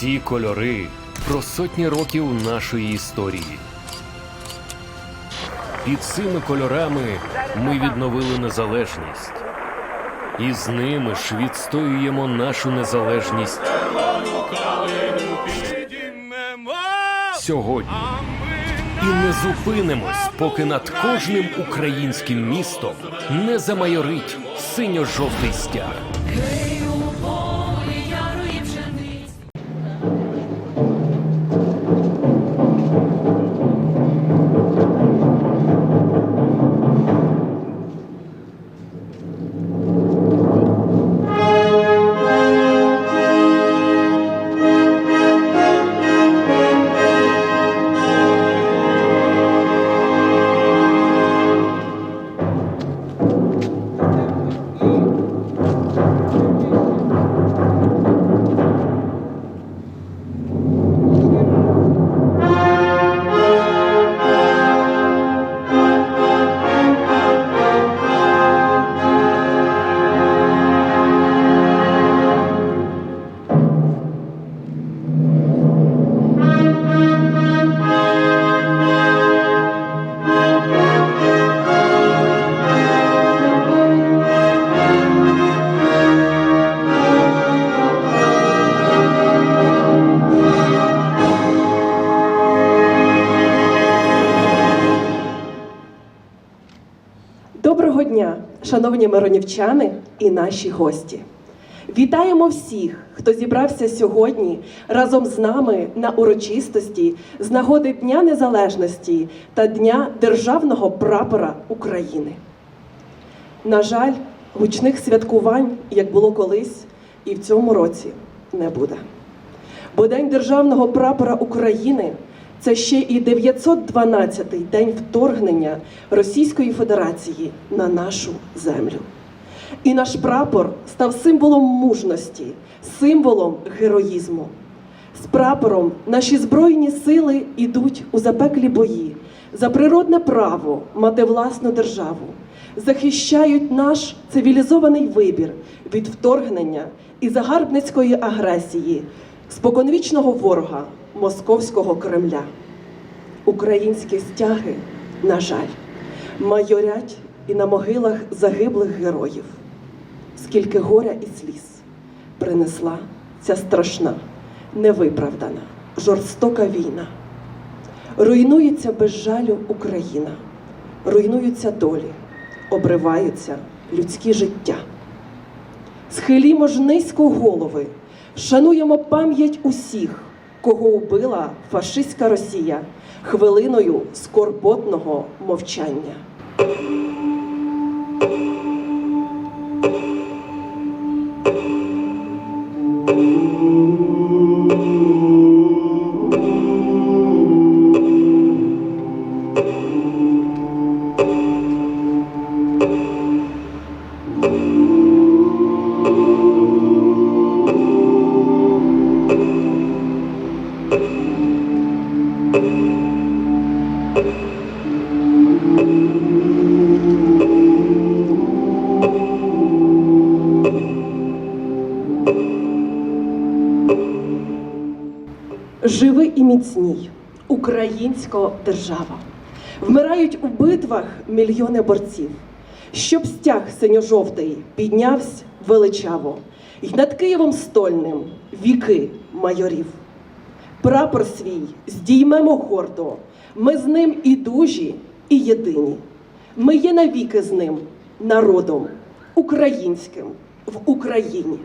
Ці кольори про сотні років нашої історії. Під цими кольорами ми відновили незалежність. І з ними ж відстоюємо нашу незалежність сьогодні. І не зупинимось, поки над кожним українським містом не замайорить синьо-жовтий стяг. Шановні миронівчани і наші гості. Вітаємо всіх, хто зібрався сьогодні разом з нами на урочистості з нагоди Дня Незалежності та Дня Державного прапора України. На жаль, гучних святкувань, як було колись, і в цьому році не буде. Бо День Державного прапора України це ще і 912-й день вторгнення Російської Федерації на нашу землю. І наш прапор став символом мужності, символом героїзму. З прапором наші збройні сили йдуть у запеклі бої за природне право мати власну державу, захищають наш цивілізований вибір від вторгнення і загарбницької агресії, споконвічного ворога московського Кремля. Українські стяги, на жаль, майорять і на могилах загиблих героїв. Скільки горя і сліз принесла ця страшна, невиправдана, жорстока війна. Руйнується без жалю Україна, руйнуються долі, обриваються людські життя. Схилімо ж низько голови, шануємо пам'ять усіх, кого убила фашистська Росія хвилиною скорботного мовчання. Українська держава. Вмирають у битвах мільйони борців, щоб стяг синьо-жовтий піднявся величаво, й над Києвом стольним віки майорів. Прапор свій здіймемо гордо, ми з ним і дужі, і єдині. Ми є навіки з ним, народом українським в Україні.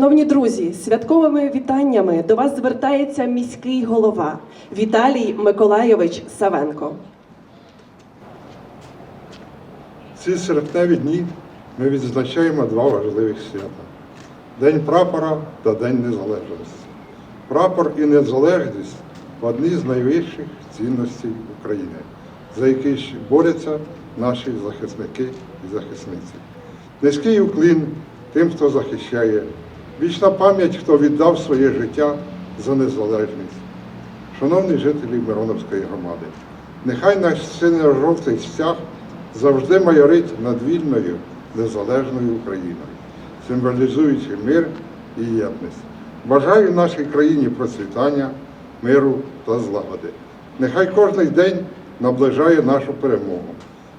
Шановні друзі, святковими вітаннями до вас звертається міський голова Віталій Миколайович Савенко. Ці серпневі дні ми відзначаємо два важливих свята: День прапора та День Незалежності. Прапор і незалежність одні з найвищих цінностей України, за які борються наші захисники і захисниці. Низький уклін тим, хто захищає, вічна пам'ять, хто віддав своє життя за незалежність. Шановні жителі Мироновської громади, нехай наш синьо-жовтий стяг завжди майорить над вільною незалежною Україною, символізуючи мир і єдність. Бажаю нашій країні процвітання, миру та злагоди. Нехай кожний день наближає нашу перемогу,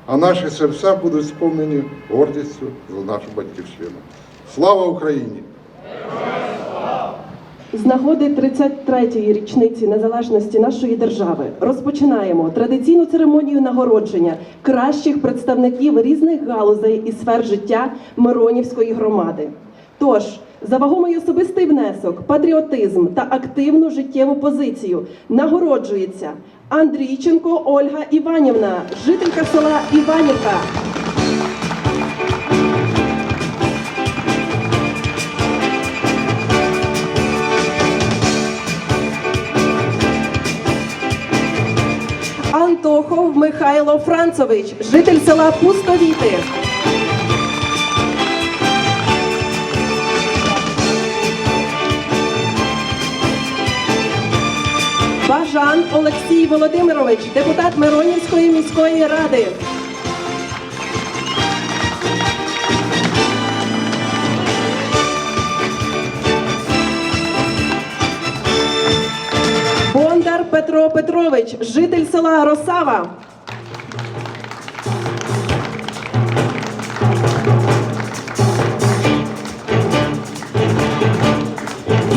а наші серця будуть сповнені гордістю за нашу батьківщину. Слава Україні! З нагоди 33-ї річниці незалежності нашої держави розпочинаємо традиційну церемонію нагородження кращих представників різних галузей і сфер життя Миронівської громади. Тож, за вагомий особистий внесок, патріотизм та активну життєву позицію нагороджується Андрійченко Ольга Іванівна, жителька села Іванівка. Антохов Михайло Францович, житель села Пустовіти. Бажан Олексій Володимирович, депутат Миронівської міської ради. Петро Петрович, житель села Росава.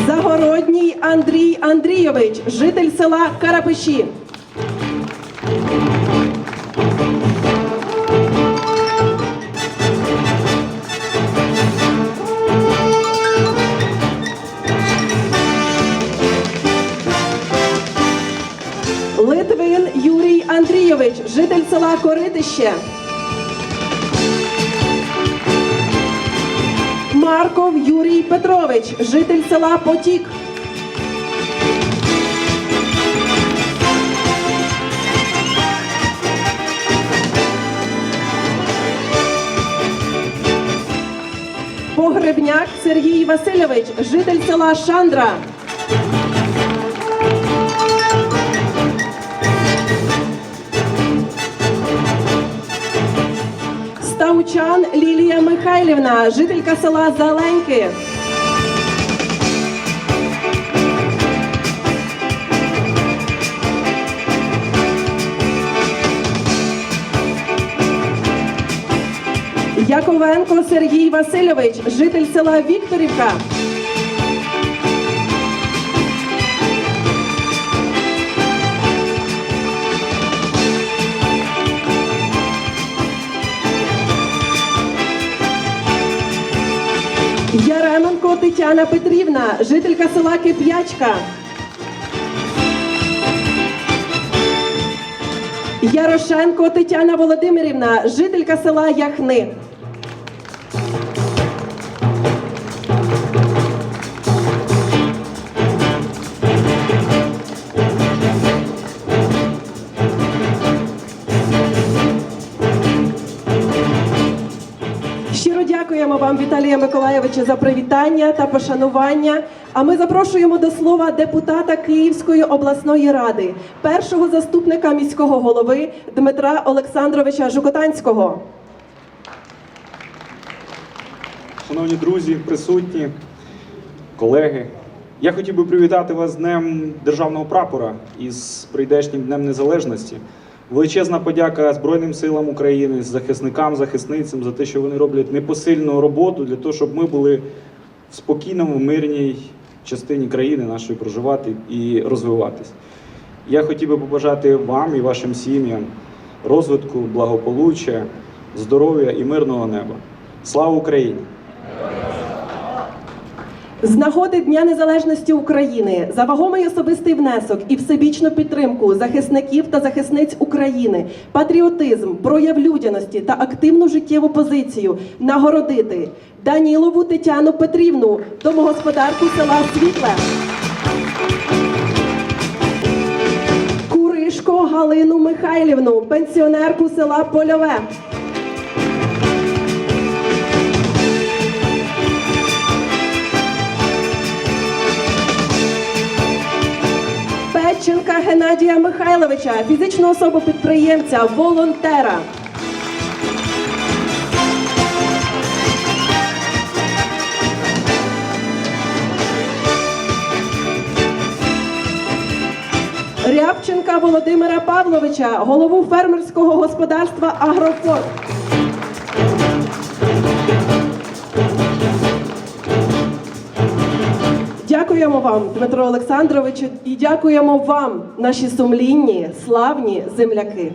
Загородній Андрій Андрійович, житель села Карапиші. Андрійович, житель села Коритище. Марков Юрій Петрович, житель села Потік. Погребняк Сергій Васильович, житель села Шандра. Ставчан Лілія Михайлівна, жителька села Зеленки. Яковенко Сергій Васильович, житель села Вікторівка. Яременко Тетяна Петрівна, жителька села Кип'ячка. Ярошенко Тетяна Володимирівна, жителька села Яхни. Дякуємо вам, Віталія Миколаєвича, за привітання та пошанування. А ми запрошуємо до слова депутата Київської обласної ради, першого заступника міського голови Дмитра Олександровича Жукотанського. Шановні друзі, присутні, колеги, я хотів би привітати вас з Днем Державного прапора і з прийдешнім Днем Незалежності. Величезна подяка Збройним силам України, захисникам, захисницям за те, що вони роблять непосильну роботу для того, щоб ми були в спокійному, мирній частині країни нашої проживати і розвиватись. Я хотів би побажати вам і вашим сім'ям розвитку, благополуччя, здоров'я і мирного неба. Слава Україні! З нагоди Дня Незалежності України за вагомий особистий внесок і всебічну підтримку захисників та захисниць України, патріотизм, прояв людяності та активну життєву позицію нагородити Данілову Тетяну Петрівну, домогосподарку села Світле. Куришко Галину Михайлівну, пенсіонерку села Польове. Петченка Геннадія Михайловича, фізичну особу підприємця, волонтера. Рябченка Володимира Павловича, голову фермерського господарства Агрофорт. Дякуємо вам, Дмитро Олександровичу, і дякуємо вам, наші сумлінні, славні земляки.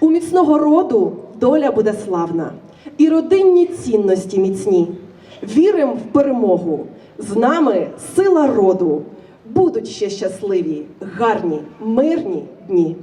У міцного роду доля буде славна, і родинні цінності міцні. Вірим в перемогу. З нами сила роду. Будуть ще щасливі, гарні, мирні дні.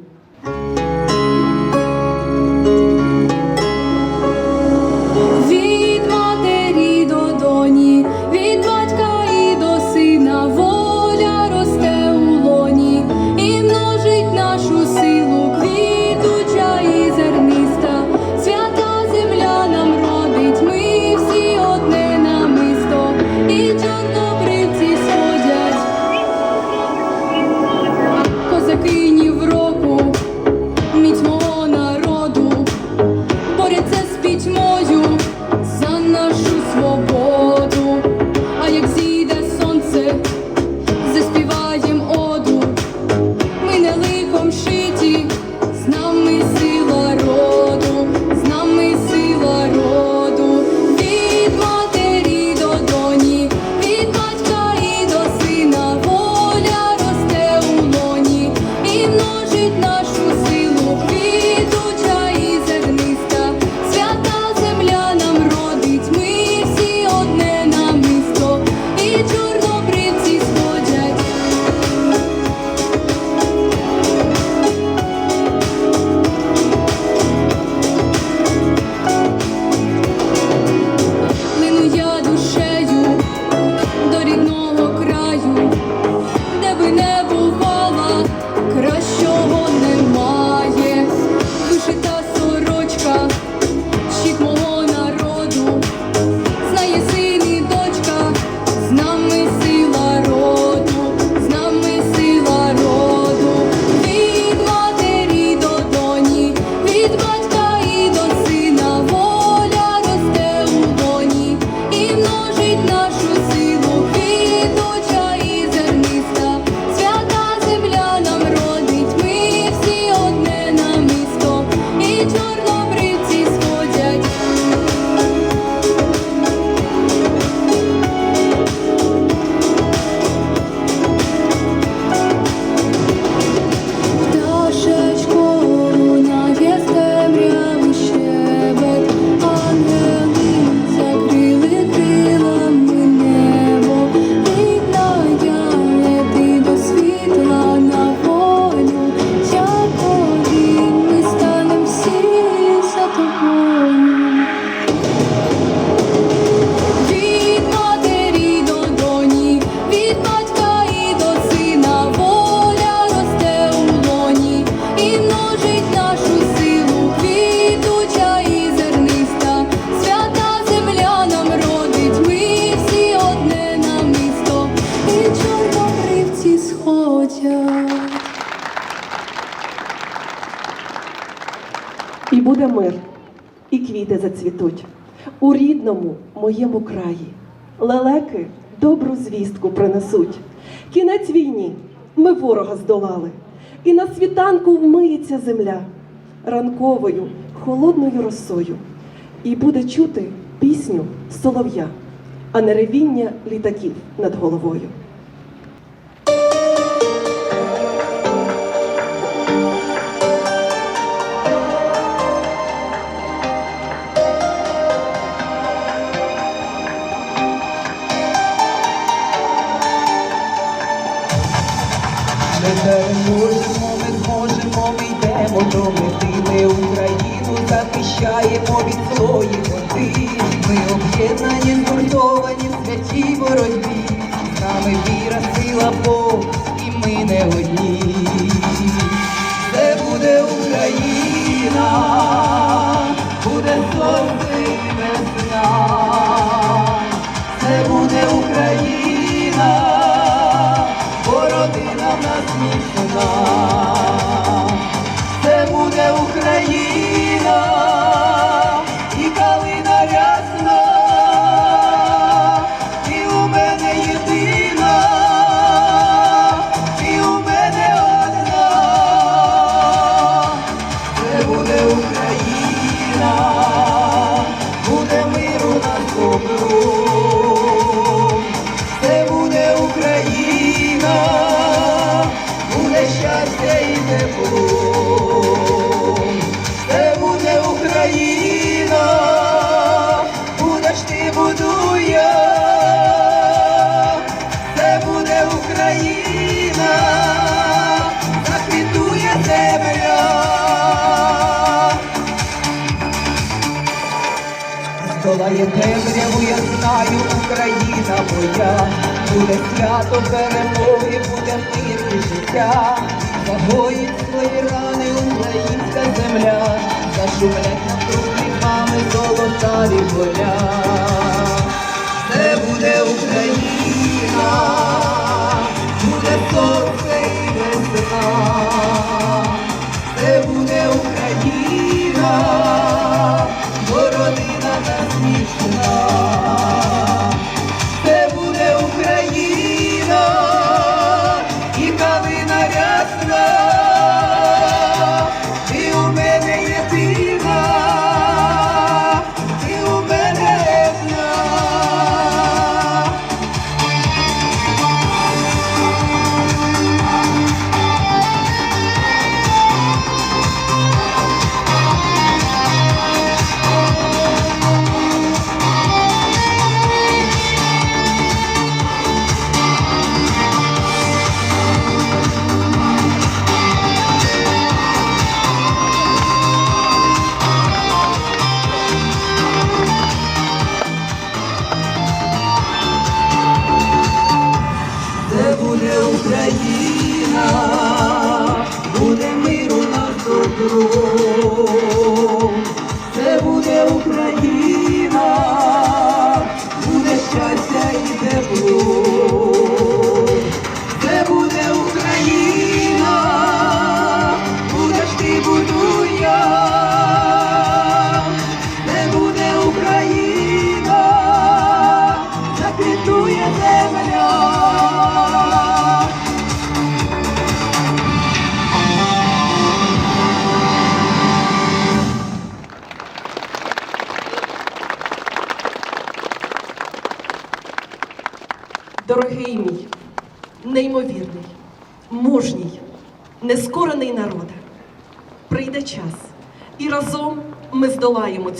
Рідному моєму краї. Лелеки добру звістку принесуть. Кінець війні ми ворога здолали, і на світанку вмиється земля ранковою, холодною росою, і буде чути пісню солов'я, а не ревіння літаків над головою. Переможемо, ми зможемо, ми йдемо до мети. Ми Україну захищаємо від злої води. Ми об'єднані, згуртовані святій боротьбі. З нами віра, сила, Бог, і ми не одні. Це буде Україна, love. Зашумлять навкруг віками золотаві поля.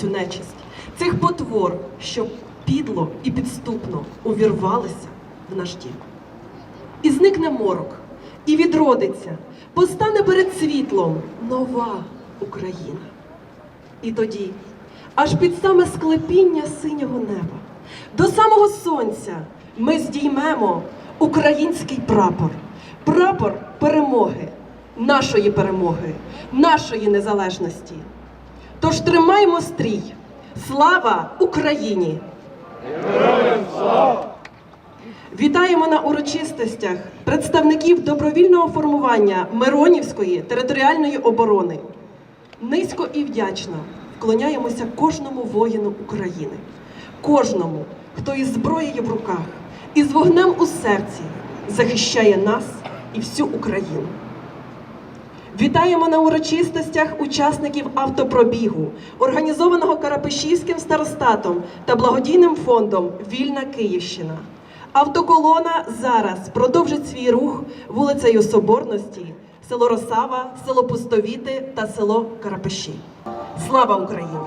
Цю нечисть, цих потвор, що підло і підступно увірвалися в наш дім. І зникне морок, і відродиться, постане перед світлом нова Україна. І тоді, аж під саме склепіння синього неба, до самого сонця ми здіймемо український прапор, прапор перемоги, нашої перемоги, нашої незалежності. Тож тримаймо стрій! Слава Україні! Вітаємо на урочистостях представників добровільного формування Миронівської територіальної оборони. Низько і вдячно вклоняємося кожному воїну України, кожному, хто із зброєю в руках і з вогнем у серці захищає нас і всю Україну. Вітаємо на урочистостях учасників автопробігу, організованого Карапишівським старостатом та благодійним фондом Вільна Київщина. Автоколона зараз продовжить свій рух вулицею Соборності, село Росава, село Пустовіти та село Карапиші. Слава Україні!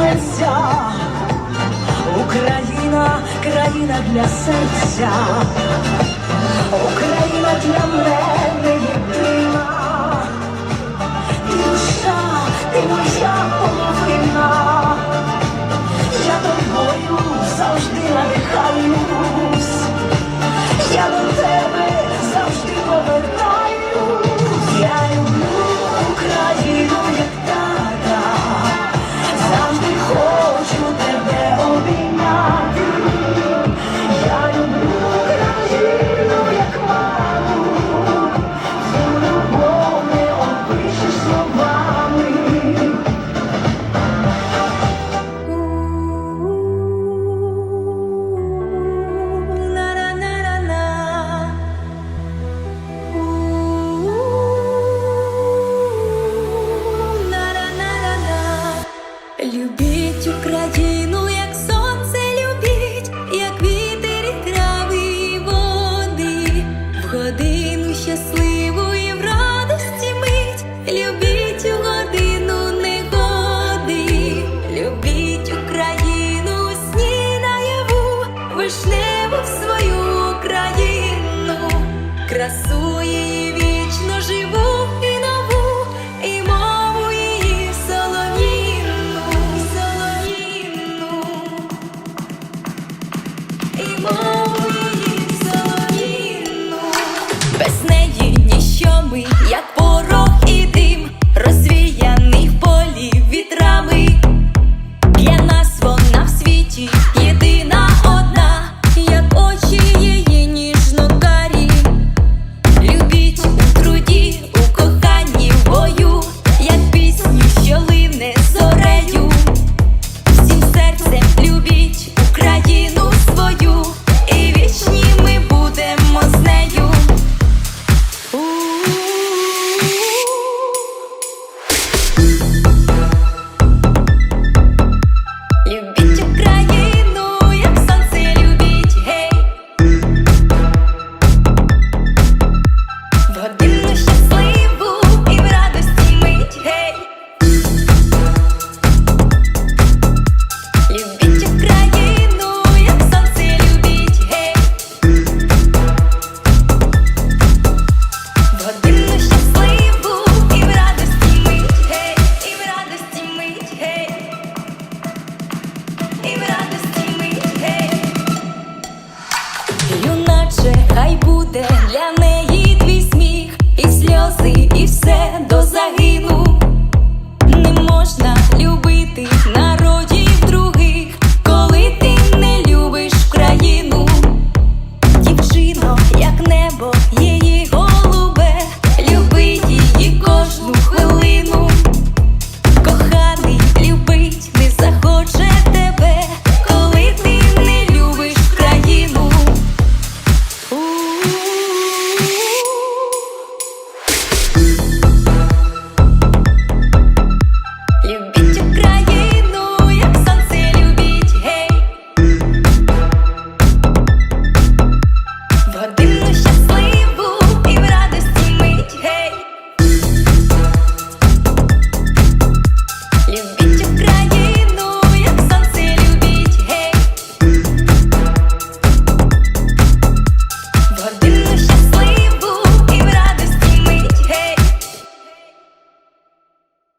лиця, Україна, країна для серця, Україна для мене єдина, ти душа, ти моя половина, я тобою завжди надихаюсь, я до тебе завжди повертаюсь.